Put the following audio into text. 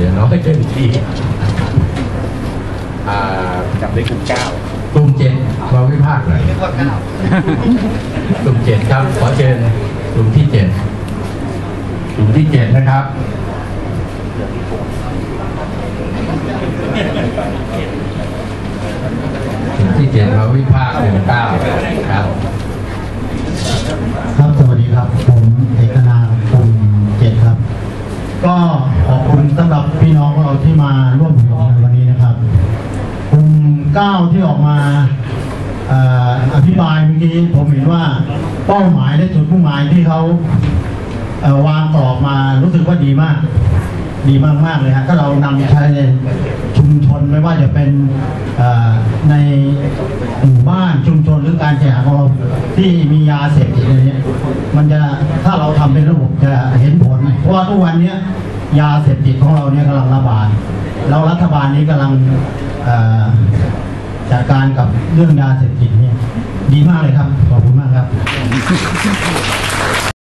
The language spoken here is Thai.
ลือน้อยเต็มที่อ่าจำได้กลุ่มเก้ากลุ่มเจ็ดเราวิพากษ์หน่อยกลุ่มเจ็ดครับ ขอเชิญกลุ่มที่เจ็ดกลุ่มที่เจ็ดนะครับกลุ่มที่เจ็ดเราวิพากษ์หนึ่งเก้าครับ ครับสวัสดีครับ ผมเอกนามกลุ่มเจ็ดครับ ก็ขอบคุณสำหรับพี่น้องเรา ที่มาร่วมประชุมในวันนี้นะครับกลุ่มเก้าที่ออกมาอ่ออธิบายเมื่อกี้ผมเห็นว่าเป้าหมายและจุดมุ่งหมายที่เขาเวางกรอบมารู้สึกว่าดีมาก ดีมากมากเลยฮะถ้าเรานำใช้ในชุมชนไม่ว่าจะเป็นในหมู่บ้านชุมชนหรือการแจกของเราที่มียาเสพติดอะไรเนี้ยมันจะถ้าเราทำเป็นระบบจะเห็นผล เพราะว่าทุกวันเนี้ย ยาเสพติดของเราเนี่ยกำลังระบาดแล้วรัฐบาลนี้กำลังจัดการกับเรื่องยาเสพติดเนี่ยดีมากเลยครับ